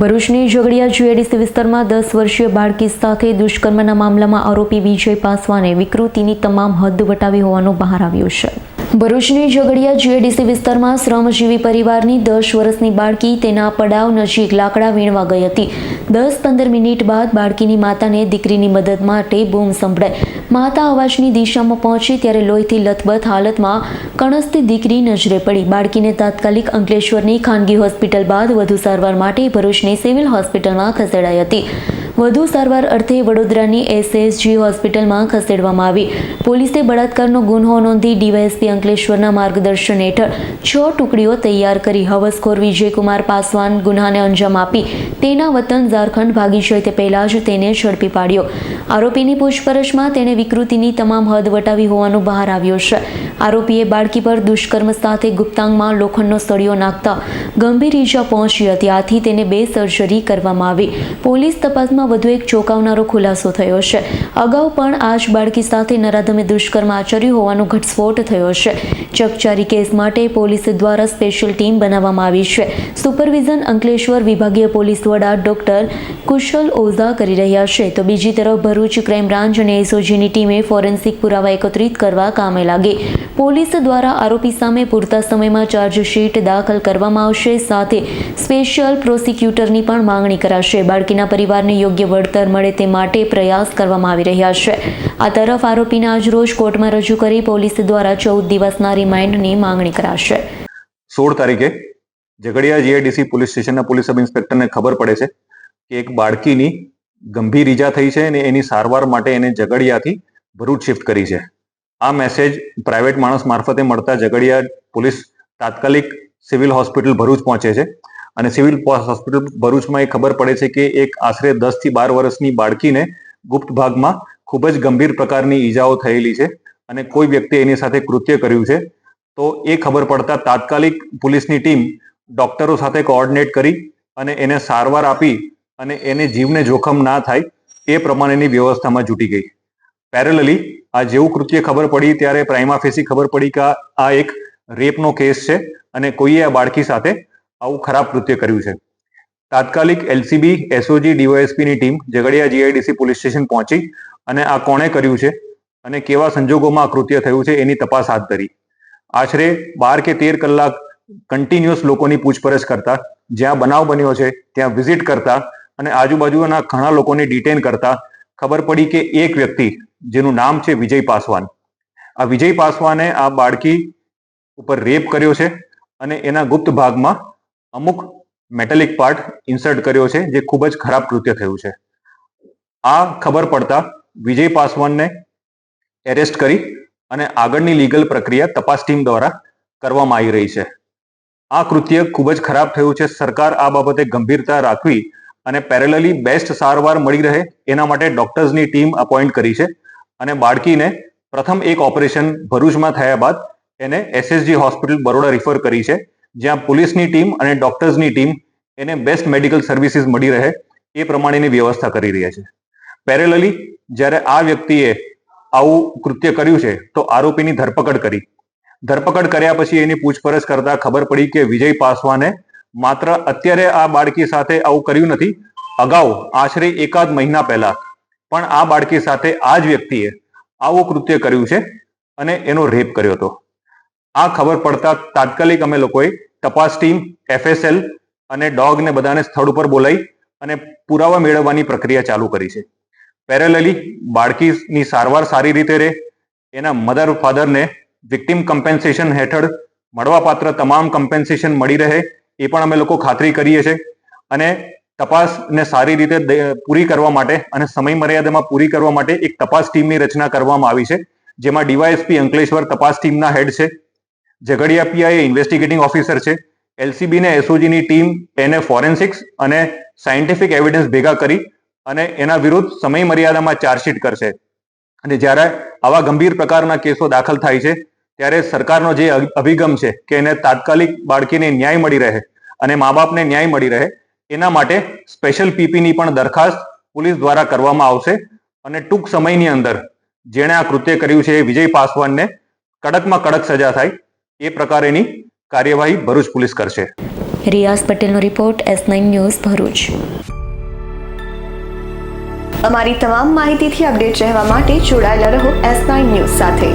ભરૂચની ઝઘડિયા જીએડીસી વિસ્તારમાં દસ વર્ષીય બાળકી સાથે દુષ્કર્મના મામલામાં આરોપી વિજય પાસવાને વિકૃતિની તમામ હદ વટાવી હોવાનું બહાર આવ્યું છે. ભરૂચની ઝઘડિયા જીએડીસી વિસ્તારમાં શ્રમજીવી પરિવારની દસ વર્ષની બાળકી તેના પડાવ નજીક લાકડા વીણવા ગઈ હતી. દસ પંદર મિનિટ બાદ બાળકીની માતાને દીકરીની મદદ માટે બૂમ સંભળાઈ માતા અવાજની દિશામાં પહોંચી ત્યારે લોહીથી લથબથ હાલતમાં કણસતી દીકરી નજરે પડી. બાળકીને તાત્કાલિક અંકલેશ્વરની ખાનગી હોસ્પિટલ બાદ વધુ સારવાર માટે ભરૂચની સિવિલ હોસ્પિટલમાં ખસેડાઈ હતી. વધુ સારવાર અર્થે વડોદરાની એસએસજી હોસ્પિટલમાં ખસેડવામાં આવી. પોલીસે બળાત્કારનો ગુન્હો નોંધી ડીવાયએસપી અંકલેશ્વરના માર્ગદર્શન હેઠળ છ ટુકડીઓ તૈયાર કરી હવસખોર વિજયકુમાર પાસવાન ગુન્હાને અંજામ આપી. તેના વતન ઝારખંડ ભાગી જાય તે પહેલાં જ તેને ઝડપી પાડ્યો. આરોપીની પૂછપરછમાં તેણે વિકૃતિની તમામ હદ વટાવી હોવાનું બહાર આવ્યો છે. આરોપીએ બાળકી પર દુષ્કર્મ સાથે ગુપ્તાંગમાં લોખંડનો સળિયો નાખતા ગંભીર ઈજા પહોંચી હતી. આથી તેને બે સર્જરી કરવામાં આવી. પોલીસ તપાસમાં વધુ એક ચોંકાવનારો ખુલાસો થયો છે. અગાઉ પણ આ જ બાળકી સાથે નરાધમે દુષ્કર્મ આચર્યું હોવાનો ઘટસ્ફોટ થયો છે. ચકચારી કેસ માટે પોલીસ દ્વારા સ્પેશિયલ ટીમ બનાવવામાં આવી છે. સુપરવિઝન અંકલેશ્વર વિભાગીય પોલીસ વડા ડોક્ટર કુશલ ઓઝા કરી રહ્યા છે. તો બીજી તરફ ભરૂચ ક્રાઇમ બ્રાન્ચ અને એસઓજીની ટીમે ફોરેન્સિક પુરાવા એકત્રિત કરવા કામે લાગી. પોલીસ દ્વારા આરોપી સામે પૂરતા સમયમાં ચાર્જશીટ દાખલ કરવામાં આવશે. સાથે સ્પેશિયલ પ્રોસિક્યુટરની પણ માંગણી કરાશે. બાળકીના પરિવારને યોગ્ય વળતર મળે તે માટે પ્રયાસ કરવામાં આવી રહ્યા છે. આ તરફ આરોપીને આજરોજ કોર્ટમાં રજૂ કરી પોલીસ દ્વારા ચૌદ દિવસના રિમાન્ડની માંગણી કરાશે. સોળ તારીખે ઝઘડિયા જીઆઈડીસી પોલીસ સ્ટેશનના પોલીસ સબ ઇન્સ્પેક્ટરને ખબર પડે છે કે એક બાળકીની ગંભીર ઈજા થઈ છે અને એની સારવાર માટે એને ઝઘડિયાથી ભરૂચ શિફ્ટ કરી છે. આ મેસેજ પ્રાઇવેટ માણસ મારફતે મળતા ઝઘડિયા પોલીસ તાત્કાલિક સિવિલ હોસ્પિટલ ભરૂચ પહોંચે છે. અને સિવિલ હોસ્પિટલ ભરૂચમાં એ ખબર પડે છે કે એક આશરે દસથી બાર વર્ષની બાળકીને ગુપ્ત ભાગમાં ખૂબ જ ગંભીર પ્રકારની ઈજાઓ થયેલી છે અને કોઈ વ્યક્તિ એની સાથે કૃત્ય કર્યું છે. તો એ ખબર પડતા તાત્કાલિક પોલીસની ટીમ ડોક્ટરો સાથે કોઓર્ડિનેટ કરી અને એને સારવાર આપી અને એને જીવને જોખમ ના થાય એ પ્રમાણેની વ્યવસ્થામાં જૂટી ગઈ. પેરેલલી આ જેવું કૃત્ય ખબર પડી ત્યારે પ્રાઇમા ફેસી ખબર પડી કે આ- આ એક રેપનો કેસ છે અને કોઈએ આ બાળકી સાથે આવું ખરાબ કૃત્ય કર્યું છે. તાત્કાલિક એલસીબી, એસઓજી, ડીવાયએસપી ની team Jhagadia GIDC police station પહોંચી અને આ કોણે કર્યું છે અને કેવા સંજોગોમાં આ કૃત્ય થયું છે એની તપાસ હાથ ધરી. આશરે બાર કે તેર કલાક કન્ટિન્યુઅસ લોકોની પૂછપરછ કરતા, જ્યાં બનાવ બન્યો છે ત્યાં વિઝિટ કરતા અને આજુબાજુના ઘણા લોકોને ડિટેન કરતા ખબર પડી કે એક વ્યક્તિ, જેનું નામ છે વિજય પાસવાન. આ વિજય પાસવાને આ બાળકી ઉપર રેપ કર્યો છે અને એના ગુપ્ત ભાગમાં અમુક મેટેલિક પાર્ટ ઇન્સર્ટ કર્યો છે, જે ખૂબ જ ખરાબ કૃત્ય થયું છે. આ ખબર પડતા વિજય પાસવાનને એરેસ્ટ કરી અને આગળની લીગલ પ્રક્રિયા તપાસ ટીમ દ્વારા કરવામાં આવી રહી છે. આ કૃત્ય ખૂબ જ ખરાબ થયું છે. સરકાર આ બાબતે ગંભીરતા રાખવી અને પેરેલલી બેસ્ટ સારવાર મળી રહે એના માટે ડોક્ટર્સની ટીમ અપોઇન્ટ કરી છે અને બાળકીને પ્રથમ એક ઓપરેશન ભરૂચમાં થયા બાદ એને એસએસજી હોસ્પિટલ બરોડા રિફર કરી છે. જ્યાં પોલીસની ટીમ અને ડોક્ટર્સની ટીમ એને બેસ્ટ મેડિકલ સર્વિસીસ મળી રહે એ પ્રમાણેની વ્યવસ્થા કરી રહ્યા છે. પેરેલલી જ્યારે આ વ્યક્તિએ આવું કૃત્ય કર્યું છે, તો આરોપીની ધરપકડ કરી. ધરપકડ કર્યા પછી એની પૂછપરછ કરતા ખબર પડી કે વિજય પાસવાને માત્ર અત્યારે આ બાળકી સાથે આવું કર્યું નથી. અગાઉ આશરે એકાદ મહિના પહેલા પણ આ બાળકી સાથે આ જ વ્યક્તિએ આવું કૃત્ય કર્યું છે અને એનો રેપ કર્યો હતો. આ ખબર પડતા તાત્કાલિક અમે લોકોએ તપાસ ટીમ એફએસએલ અને ડોગને બધાને સ્થળ ઉપર બોલાવી અને પુરાવા મેળવવાની પ્રક્રિયા ચાલુ કરી છે. પેરેલલી બાળકીની સારવાર સારી રીતે રહે. એના મધર ફાધરને વિક્ટિમ કમ્પેન્સેશન હેઠળ મળવાપાત્ર તમામ કમ્પેન્સેશન મળી રહે, એ પણ અમે લોકો ખાતરી કરીએ છીએ. અને તપાસને સારી રીતે પૂરી કરવા માટે અને સમય મર્યાદામાં પૂરી કરવા માટે એક તપાસ ટીમની રચના કરવામાં આવી છે, જેમાં ડીવાયએસપી અંકલેશ્વર તપાસ ટીમના હેડ છે. ઝઘડિયા પીઆઈ ઇન્વેસ્ટિગેટિંગ ઓફિસર છે એલસીબી ને એસઓજીની ટીમ એને ફોરેન્સિક્સ અને સાયન્ટિફિક એવિડન્સ ભેગા કરી અને એના વિરુદ્ધ સમય મર્યાદામાં ચાર્જશીટ કરશે. અને જ્યારે આવા ગંભીર પ્રકારના કેસો દાખલ થાય છે, ત્યારે સરકારનો જે અભિગમ છે કે એને તાત્કાલિક બાળકીને ન્યાય મળી રહે અને મા બાપને ન્યાય મળી રહે, એના માટે સ્પેશિયલ પીપીની પણ દરખાસ્ત પોલીસ દ્વારા કરવામાં આવશે અને ટૂંક સમયની અંદર જેણે આ કૃત્ય કર્યું છે એ વિજય પાસવાનને કડકમાં કડક સજા થાય એ પ્રકારેની કાર્યવાહી ભરૂચ પોલીસ કરશે. રિયાઝ પટેલનો report S nine news Bharuch. અમારી તમામ માહિતીથી અપડેટ રહેવા માટે જોડાયેલા રહો એસ નાઇન ન્યૂઝ સાથે.